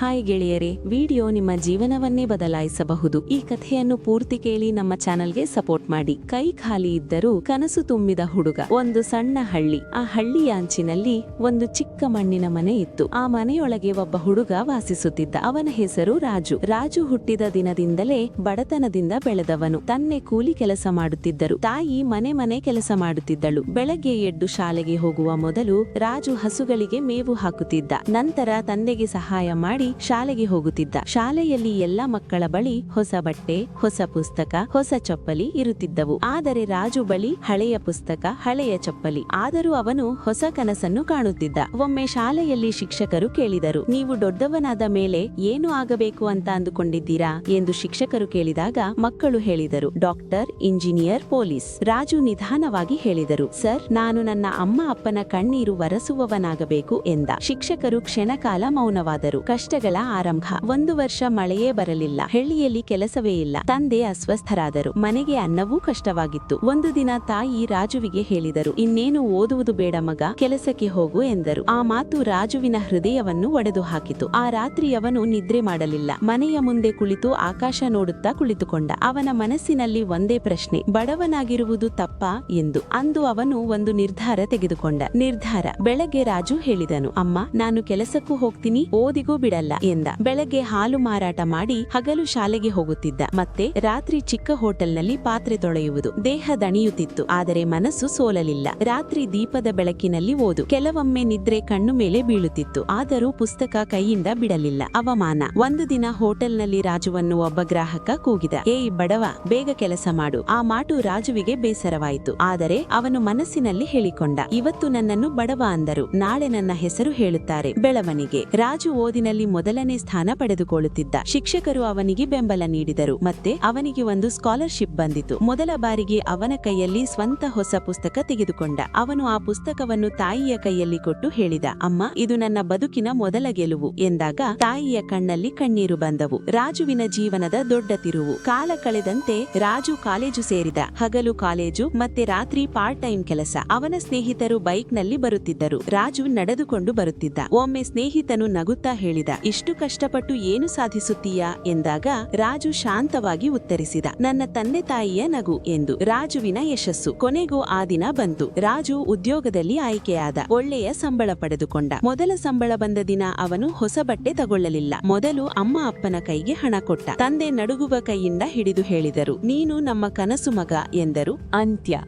Hi ಗೆಳೆಯರೇ, video ನಿಮ್ಮ ಜೀವನವನ್ನೇ ಬದಲಾಯಿಸಬಹುದು. ಈ ಕಥೆಯನ್ನು ಪೂರ್ತಿ ಕೇಳಿ ನಮ್ಮ ಚಾನೆಲ್ಗೆ ಸಪೋರ್ಟ್ ಮಾಡಿ. ಕೈ ಖಾಲಿ ಇದ್ದರೂ ಕನಸು ತುಂಬಿದ ಹುಡುಗ. ಒಂದು ಸಣ್ಣ ಹಳ್ಳಿ. ಆ ಹಳ್ಳಿಯ ಅಂಚಿನಲ್ಲಿ ಒಂದು ಚಿಕ್ಕ ಮಣ್ಣಿನ ಮನೆ ಇತ್ತು. ಆ ಮನೆಯೊಳಗೆ ಒಬ್ಬ ಹುಡುಗ ವಾಸಿಸುತ್ತಿದ್ದ. ಅವನ ಹೆಸರು ರಾಜು. ರಾಜು ಹುಟ್ಟಿದ ದಿನದಿಂದಲೇ ಬಡತನದಿಂದ ಬೆಳೆದವನು. ತನ್ನೆ ಕೂಲಿ ಕೆಲಸ ಮಾಡುತ್ತಿದ್ದರು. ತಾಯಿ ಮನೆ ಮನೆ ಕೆಲಸ ಮಾಡುತ್ತಿದ್ದಳು. ಬೆಳಗ್ಗೆ ಎದ್ದು ಶಾಲೆಗೆ ಹೋಗುವ ಮೊದಲು ರಾಜು ಹಸುಗಳಿಗೆ ಮೇವು ಹಾಕುತ್ತಿದ್ದ. ನಂತರ ತಂದೆಗೆ ಸಹಾಯ ಮಾಡಿ ಶಾಲೆಗೆ ಹೋಗುತ್ತಿದ್ದ. ಶಾಲೆಯಲ್ಲಿ ಎಲ್ಲ ಮಕ್ಕಳ ಬಳಿ ಹೊಸ ಬಟ್ಟೆ, ಹೊಸ ಪುಸ್ತಕ, ಹೊಸ ಚಪ್ಪಲಿ ಇರುತ್ತಿದ್ದವು. ಆದರೆ ರಾಜು ಬಳಿ ಹಳೆಯ ಪುಸ್ತಕ, ಹಳೆಯ ಚಪ್ಪಲಿ. ಆದರೂ ಅವನು ಹೊಸ ಕನಸನ್ನು ಕಾಣುತ್ತಿದ್ದ. ಒಮ್ಮೆ ಶಾಲೆಯಲ್ಲಿ ಶಿಕ್ಷಕರು ಕೇಳಿದರು, ನೀವು ದೊಡ್ಡವನಾದ ಮೇಲೆ ಏನು ಆಗಬೇಕು ಅಂತ ಅಂದುಕೊಂಡಿದ್ದೀರಾ? ಎಂದು ಶಿಕ್ಷಕರು ಕೇಳಿದಾಗ ಮಕ್ಕಳು ಹೇಳಿದರು, ಡಾಕ್ಟರ್, ಇಂಜಿನಿಯರ್, ಪೊಲೀಸ್. ರಾಜು ನಿಧಾನವಾಗಿ ಹೇಳಿದರು, ಸರ್, ನಾನು ನನ್ನ ಅಮ್ಮ ಅಪ್ಪನ ಕಣ್ಣೀರು ವರಸುವವನಾಗಬೇಕು ಎಂದ. ಶಿಕ್ಷಕರು ಕ್ಷಣಕಾಲ ಮೌನವಾದರು. ಕಷ್ಟಗಳ ಆರಂಭ. ಒಂದು ವರ್ಷ ಮಳೆಯೇ ಬರಲಿಲ್ಲ. ಹಳ್ಳಿಯಲ್ಲಿ ಕೆಲಸವೇ ಇಲ್ಲ. ತಂದೆ ಅಸ್ವಸ್ಥರಾದರು. ಮನೆಗೆ ಅನ್ನವೂ ಕಷ್ಟವಾಗಿತ್ತು. ಒಂದು ದಿನ ತಾಯಿ ರಾಜುವಿಗೆ ಹೇಳಿದರು, ಇನ್ನೇನು ಓದುವುದು ಬೇಡ ಮಗ, ಕೆಲಸಕ್ಕೆ ಹೋಗು ಎಂದರು. ಆ ಮಾತು ರಾಜುವಿನ ಹೃದಯವನ್ನು ಒಡೆದು ಹಾಕಿತು ಆ ರಾತ್ರಿ ಅವನು ನಿದ್ರೆ ಮಾಡಲಿಲ್ಲ. ಮನೆಯ ಮುಂದೆ ಕುಳಿತು ಆಕಾಶ ನೋಡುತ್ತಾ ಕುಳಿತುಕೊಂಡ. ಅವನ ಮನಸ್ಸಿನಲ್ಲಿ ಒಂದೇ ಪ್ರಶ್ನೆ, ಬಡವನಾಗಿರುವುದು ತಪ್ಪ? ಎಂದು. ಅಂದು ಅವನು ಒಂದು ನಿರ್ಧಾರ ತೆಗೆದುಕೊಂಡ. ನಿರ್ಧಾರ. ಬೆಳಗ್ಗೆ ರಾಜು ಹೇಳಿದನು, ಅಮ್ಮ, ನಾನು ಕೆಲಸಕ್ಕೂ ಹೋಗ್ತೀನಿ, ಓದಿಗೂ ಬಿಡಲ್ಲ. ಎಂದ. ಬೆಳಗ್ಗೆ ಹಾಲು ಮಾರಾಟ ಮಾಡಿ ಹಗಲು ಶಾಲೆಗೆ ಹೋಗುತ್ತಿದ್ದ. ಮತ್ತೆ ರಾತ್ರಿ ಚಿಕ್ಕ ಹೋಟೆಲ್ನಲ್ಲಿ ಪಾತ್ರೆ ತೊಳೆಯುವುದು ದೇಹ ದಣಿಯುತ್ತಿತ್ತು. ಆದರೆ ಮನಸ್ಸು ಸೋಲಲಿಲ್ಲ. ರಾತ್ರಿ ದೀಪದ ಬೆಳಕಿನಲ್ಲಿ ಓದು. ಕೆಲವೊಮ್ಮೆ ನಿದ್ರೆ ಕಣ್ಣು ಮೇಲೆ ಬೀಳುತ್ತಿತ್ತು. ಆದರೂ ಪುಸ್ತಕ ಕೈಯಿಂದ ಬಿಡಲಿಲ್ಲ. ಅವಮಾನ. ಒಂದು ದಿನ ಹೋಟೆಲ್ನಲ್ಲಿ ರಾಜುವನ್ನು ಒಬ್ಬ ಗ್ರಾಹಕ ಕೂಗಿದ. ಏಯ್ ಬಡವ, ಬೇಗ ಕೆಲಸ ಮಾಡು. ಆ ಮಾಟು ರಾಜುವಿಗೆ ಬೇಸರವಾಯಿತು. ಆದರೆ ಅವನು ಮನಸ್ಸಿನಲ್ಲಿ ಹೇಳಿಕೊಂಡ. ಇವತ್ತು ನನ್ನನ್ನು ಬಡವ ಅಂದರು. ನಾಳೆ ನನ್ನ ಹೆಸರು ಹೇಳುತ್ತಾರೆ. ಬೆಳವಣಿಗೆ. ರಾಜು ಓದಿನಲ್ಲಿ ಮೊದಲನೇ ಸ್ಥಾನ ಪಡೆದುಕೊಳ್ಳುತ್ತಿದ್ದ ಶಿಕ್ಷಕರು ಅವನಿಗೆ ಬೆಂಬಲ ನೀಡಿದರು ಮತ್ತೆ ಅವನಿಗೆ ಒಂದು ಸ್ಕಾಲರ್ಶಿಪ್ ಬಂದಿತು. ಮೊದಲ ಬಾರಿಗೆ ಅವನ ಕೈಯಲ್ಲಿ ಸ್ವಂತ ಹೊಸ ಪುಸ್ತಕ ತೆಗೆದುಕೊಂಡ. ಅವನು ಆ ಪುಸ್ತಕವನ್ನು ತಾಯಿಯ ಕೈಯಲ್ಲಿ ಕೊಟ್ಟು ಹೇಳಿದ, ಅಮ್ಮ, ಇದು ನನ್ನ ಬದುಕಿನ ಮೊದಲ ಗೆಲುವು ಎಂದಾಗ ತಾಯಿಯ ಕಣ್ಣಲ್ಲಿ ಕಣ್ಣೀರು ಬಂದವು. ರಾಜುವಿನ ಜೀವನದ ದೊಡ್ಡ ತಿರುವು. ಕಾಲ ಕಳೆದಂತೆ ರಾಜು ಕಾಲೇಜು ಸೇರಿದ. ಹಗಲು ಕಾಲೇಜು ಮತ್ತೆ ರಾತ್ರಿ ಪಾರ್ಟ್ ಟೈಮ್ ಕೆಲಸ. ಅವನ ಸ್ನೇಹಿತರು ಬೈಕ್ನಲ್ಲಿ ಬರುತ್ತಿದ್ದರು. ರಾಜು ನಡೆದುಕೊಂಡು ಬರುತ್ತಿದ್ದ. ಒಮ್ಮೆ ಸ್ನೇಹಿತನು ನಗುತ್ತಾ ಹೇಳಿದ ಇಷ್ಟು ಕಷ್ಟಪಟ್ಟು ಏನು ಸಾಧಿಸುತ್ತೀಯಾ ಎಂದಾಗ ರಾಜು ಶಾಂತವಾಗಿ ಉತ್ತರಿಸಿದ, ನನ್ನ ತಂದೆ ತಾಯಿಯ ನಗು ಎಂದು. ರಾಜುವಿನ ಯಶಸ್ಸು. ಕೊನೆಗೂ ಆ ದಿನ ಬಂತು. ರಾಜು ಉದ್ಯೋಗದಲ್ಲಿ ಆಯ್ಕೆಯಾದ ಒಳ್ಳೆಯ ಸಂಬಳ ಪಡೆದುಕೊಂಡ. ಮೊದಲ ಸಂಬಳ ಬಂದ ದಿನ ಅವನು ಹೊಸ ಬಟ್ಟೆ ತಗೊಳ್ಳಲಿಲ್ಲ. ಮೊದಲು ಅಮ್ಮ ಅಪ್ಪನ ಕೈಗೆ ಹಣ ಕೊಟ್ಟ. ತಂದೆ ನಡುಗುವ ಕೈಯಿಂದ ಹಿಡಿದು ಹೇಳಿದರು, ನೀನು ನಮ್ಮ ಕನಸು ಮಗ ಎಂದರು. ಅಂತ್ಯ.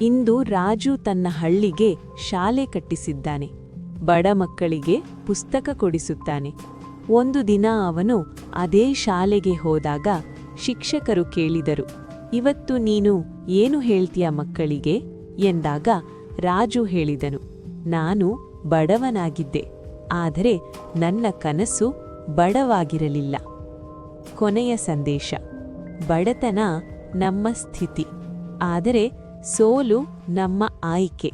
ಇಂದು ರಾಜು ತನ್ನ ಹಳ್ಳಿಗೆ ಶಾಲೆ ಕಟ್ಟಿಸಿದ್ದಾನೆ. ಬಡ ಮಕ್ಕಳಿಗೆ ಪುಸ್ತಕ ಕೊಡಿಸುತ್ತಾನೆ. ಒಂದು ದಿನ ಅವನು ಅದೇ ಶಾಲೆಗೆ ಹೋದಾಗ ಶಿಕ್ಷಕರು ಕೇಳಿದರು, ಇವತ್ತು ನೀನು ಏನು ಹೇಳ್ತೀಯ ಮಕ್ಕಳಿಗೆ? ಎಂದಾಗ ರಾಜು ಹೇಳಿದನು, ನಾನು ಬಡವನಾಗಿದ್ದೆ, ಆದರೆ ನನ್ನ ಕನಸು ಬಡವಾಗಿರಲಿಲ್ಲ. ಕೊನೆಯ ಸಂದೇಶ, ಬಡತನ ನಮ್ಮ ಸ್ಥಿತಿ, ಆದರೆ ಸೋಲು ನಮ್ಮ ಆಯ್ಕೆ.